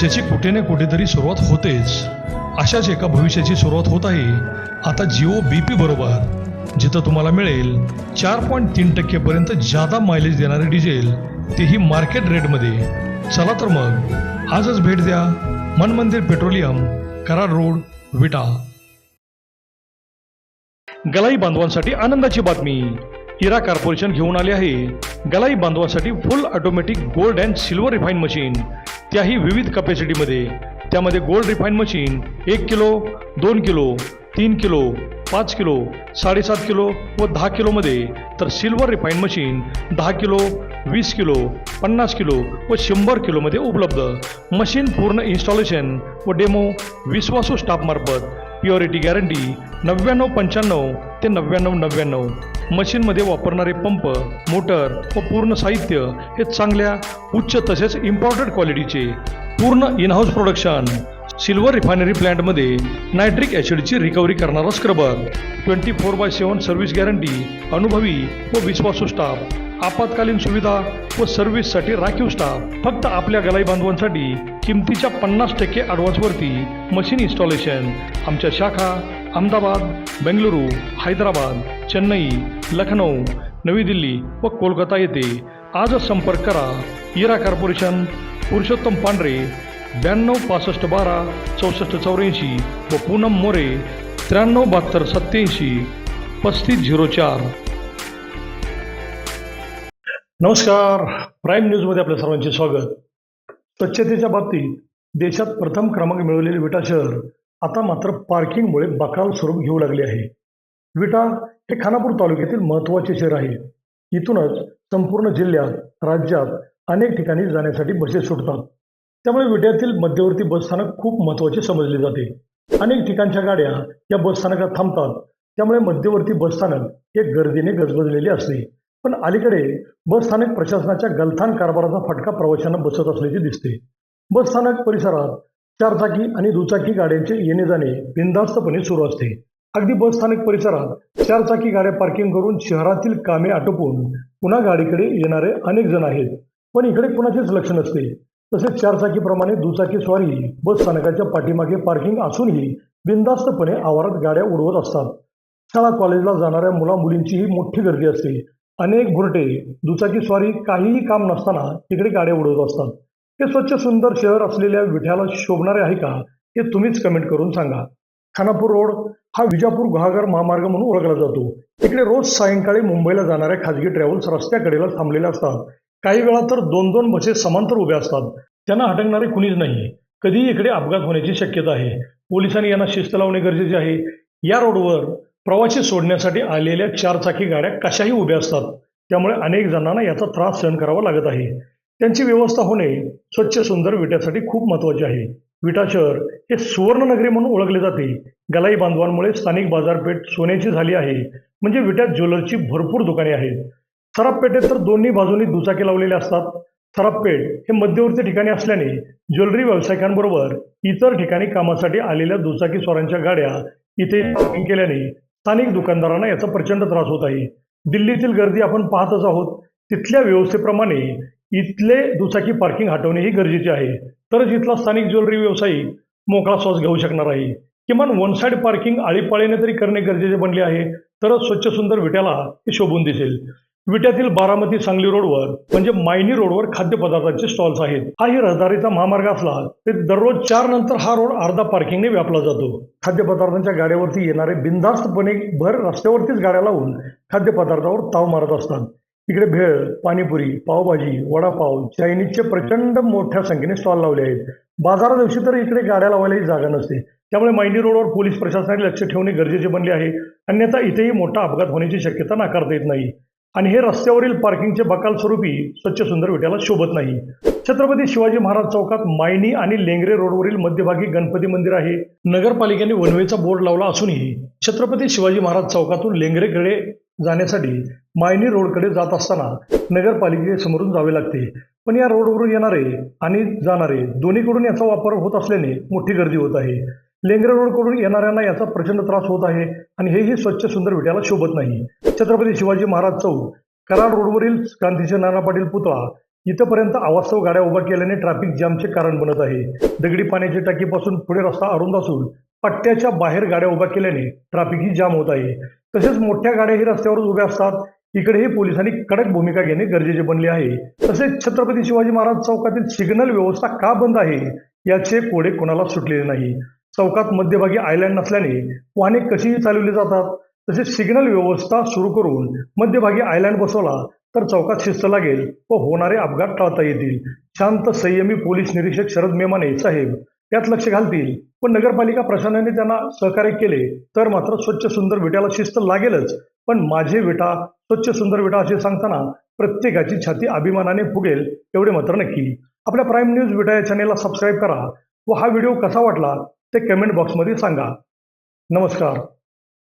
भविष्याची कुठे ना कुठेतरी सुरुवात होतेच. अशाच एका भविष्याची सुरुवात होत आहे. आता जिओ बी पी बरोबर जिथं तुम्हाला मिळेल चार पॉईंट तीन टक्केपर्यंत जादा मायलेज देणारे डिझेल तेही मार्केट रेटमध्ये चला तर मग आजच भेट द्या. मन मंदिर पेट्रोलियम कराड रोड विटा. गलाई बांधवांसाठी आनंदाची बातमी. इरा कॉर्पोरेशन घेऊन आले आहे. गलाई बांधवांसाठी full automatic gold and silver refine machine त्याही विविध कपॅसिटीमध्ये त्यामध्ये गोल्ड रिफाईन मशीन एक किलो दोन किलो तीन किलो पाच किलो साडेसात किलो व दहा किलोमध्ये तर सिल्वर रिफाईन मशीन दहा किलो वीस किलो पन्नास किलो व शंभर किलोमध्ये उपलब्ध. मशीन पूर्ण इन्स्टॉलेशन व डेमो विश्वासू स्टाफमार्फत प्युअरिटी गॅरंटी नव्याण्णव पंच्याण्णव ते नव्याण्णव नव्याण्णव. मशीनमध्ये वापरणारे पंप मोटर व पूर्ण साहित्य हे चांगल्या उच्च तसेच इम्पॉर्टंट क्वालिटीचे पूर्ण इनहाऊस प्रोडक्शन सिल्वर रिफायनरी प्लॅन्टमध्ये नायट्रिक ॲसिडची रिकव्हरी करणारा scrubber. Twenty four by seven service guarantee अनुभवी व विश्वासू स्टाफ. आपत्कालीन सुविधा व सर्व्हिससाठी राखीव स्टाफ. फक्त आपल्या गलाई बांधवांसाठी किमतीच्या पन्नास टक्के ॲडव्हान्सवरती मशीन इन्स्टॉलेशन आमच्या शाखा अहमदाबाद बेंगलुरू हैदराबाद चेन्नई लखनौ नवी दिल्ली व कोलकाता येथे. आजच संपर्क करा. इरा कॉर्पोरेशन पुरुषोत्तम पांढरे. ब्याण्णव पासष्ट बारा चौसष्ट चौऱ्याऐंशी व पूनम मोरे त्र्याण्णव बहात्तर सत्याऐंशी पस्तीस झिरो चार. नमस्कार. प्राईम न्यूजमध्ये आपल्या सर्वांचे स्वागत. स्वच्छतेच्या बाबतीत देशात प्रथम क्रमांक मिळवलेले विटा शहर आता मात्र पार्किंगमुळे बकाल स्वरूप घेऊ लागले आहे. विटा हे खानापूर तालुक्यातील महत्त्वाचे शहर आहे. इथूनच संपूर्ण जिल्ह्यात राज्यात अनेक ठिकाणी जाण्यासाठी बसेस सुटतात. त्यामुळे विड्यातील मध्यवर्ती बसस्थानक खूप महत्त्वाचे समजले जाते. अनेक ठिकाणच्या गाड्या या बसस्थानकात थांबतात. त्यामुळे मध्यवर्ती बसस्थानक हे गर्दीने गजबजलेले असते. पण अलीकडे बसस्थानक प्रशासनाच्या गलथान कारभाराचा फटका प्रवाशांना बसत असल्याचे दिसते. बसस्थानक परिसरात चारचाकी आणि दुचाकी गाड्यांचे येणे जाणे बिनधास्तपणे सुरू असते. अगदी बसस्थानक परिसरात चारचाकी गाड्या पार्किंग करून शहरातील कामे आटोपून पुन्हा गाडीकडे येणारे अनेक जण आहेत. पण इकडे कुणाचेच लक्ष नसते. तसेच चारचाकीप्रमाणे दुचाकी स्वारी बस स्थानकाच्या पाठीमागे पार्किंग असूनही बिनधास्तपणे आवारात गाड्या उडवत असतात. शाळा कॉलेजला जाणाऱ्या मुला मुलींचीही मोठी गर्दी असते. अनेक भुरटे दुचाकी स्वारी काहीही काम नसताना तिकडे गाड्या उडवत असतात. हे स्वच्छ सुंदर शहर असलेल्या विठ्याला शोभणारे आहे का हे तुम्हीच कमेंट करून सांगा. खानापूर रोड हा विजापूर गुहागर महामार्ग म्हणून ओळखला जातो. इकडे रोज सायंकाळी मुंबईला जाणाऱ्या खाजगी ट्रॅव्हल्स रस्त्याकडेला थांबलेले असतात. काही वेळा तर दोन दोन बसेस समांतर उभ्या असतात. त्यांना अटकणारे कुणीच नाही कधीही इकडे अपघात होण्याची शक्यता आहे. पोलिसांनी यांना शिस्त लावणे गरजेचे आहे. या रोडवर प्रवासी सोडण्यासाठी आलेल्या चारचाकी गाड्या कशाही उभ्या असतात. त्यामुळे अनेक जणांना याचा त्रास सहन करावा लागत आहे. त्यांची व्यवस्था होणे स्वच्छ सुंदर विट्यासाठी खूप महत्त्वाचे आहे. विटा शहर हे सुवर्णनगरी म्हणून ओळखले जाते. गलाई बांधवांमुळे स्थानिक बाजारपेठ सोन्याची झाली आहे. म्हणजे विट्यात ज्वेलरची भरपूर दुकाने आहेत. थराब पेठेत तर दोन्ही बाजूंनी दुचाकी लावलेले असतात. थराब पेठ हे मध्यवर्ती ठिकाणी असल्याने ज्वेलरी व्यावसायिकांबरोबर इतर ठिकाणी कामासाठी आलेल्या दुचाकी स्वारांच्या गाड्या इथे पार्किंग केल्याने स्थानिक दुकानदारांना याचा प्रचंड त्रास होत आहे. दिल्लीतील गर्दी आपण पाहतच आहोत. तिथल्या व्यवस्थेप्रमाणे इथले दुचाकी पार्किंग हटवणे ही गरजेचे आहे. तरच इथला स्थानिक ज्वेलरी व्यावसायिक मोकळा श्वास घेऊ शकणार आहे. किमान वन साईड पार्किंग आळीपाळीने तरी करणे गरजेचे बनले आहे. तरच स्वच्छ सुंदर विट्याला हे शोभून दिसेल. विट्यातील बारामती सांगली रोडवर म्हणजे मायनी रोडवर खाद्यपदार्थांचे स्टॉल्स आहेत. हाही रहदारीचा महामार्ग असला तरी दररोज चार नंतर हा रोड अर्धा पार्किंगने व्यापला जातो. खाद्यपदार्थांच्या गाड्यावरती येणारे बिनधास्तपणे भर रस्त्यावरतीच गाड्या लावून खाद्यपदार्थावर ताव मारत असतात. इकडे भेळ पाणीपुरी पावभाजी वडापाव चायनीजचे प्रचंड मोठ्या संख्येने स्टॉल लावले आहेत. बाजारा दिवशी तर इकडे गाड्या लावायलाही जागा नसते. त्यामुळे मायनी रोडवर पोलीस प्रशासनाने लक्ष ठेवणे गरजेचे बनले आहे. अन्यथा इथेही मोठा अपघात होण्याची शक्यता नाकारता येत नाही. आणि हे रस्त्यावरील पार्किंगचे बकाल स्वरूपी स्वच्छ सुंदर विट्याला शोभत नाही. छत्रपती शिवाजी महाराज चौकात मायनी आणि लेंगरे रोडवरील मध्यभागी गणपती मंदिर आहे. नगरपालिकेने वनवेचा बोर्ड लावला असूनही छत्रपती शिवाजी महाराज चौकातून लेंगरेकडे जाण्यासाठी मायनी रोडकडे जात असताना नगरपालिकेसमोरून जावे लागते. पण या रोडवरून येणारे आणि जाणारे दोन्हीकडून याचा वापर होत असल्याने मोठी गर्दी होत आहे. लेंगरे रोडकडून येणाऱ्यांना याचा प्रचंड त्रास होत आहे आणि हेही स्वच्छ सुंदर विट्याला शोभत नाही. छत्रपती शिवाजी महाराज चौक कराड रोडवरील गांधीजी नाना पाटील पुतळा इथंपर्यंत आवास्तव गाड्या उभ्या केल्याने ट्रॅफिक जॅमचे कारण बनत आहे. दगडी पाण्याची टाकीपासून पुढे रस्ता अरुंद असून पट्ट्याच्या बाहेर गाड्या उभ्या केल्याने ट्रॅफिकही जाम होत आहे. तसेच मोठ्या गाड्याही रस्त्यावर उभ्या असतात. इकडेही पोलिसांनी कडक भूमिका घेणे गरजेचे बनले आहे. तसेच छत्रपती शिवाजी महाराज चौकातील सिग्नल व्यवस्था का बंद आहे? याचे कोडे कोणाला सुटलेले नाही. चौकात मध्यभागी आयलँड नसल्याने वाहने कशीही चालवली जातात. तसेच सिग्नल व्यवस्था सुरू करून मध्यभागी आयलँड बसवला तर चौकात शिस्त लागेल व होणारे अपघात टाळता येतील. शांत संयमी पोलीस निरीक्षक शरद मेमाने साहेब यात लक्ष घालतील. पण नगरपालिका प्रशासनाने त्यांना सहकार्य केले तर मात्र स्वच्छ सुंदर विट्याला शिस्त लागेलच. पण माझे विटा स्वच्छ सुंदर विटा असे सांगताना प्रत्येकाची छाती अभिमानाने फुगेल एवढे मात्र नक्की. आपल्या प्राईम न्यूज विटा या चॅनेलला सबस्क्राईब करा व हा व्हिडिओ कसा वाटला ते कमेंट बॉक्समध्ये सांगा. नमस्कार.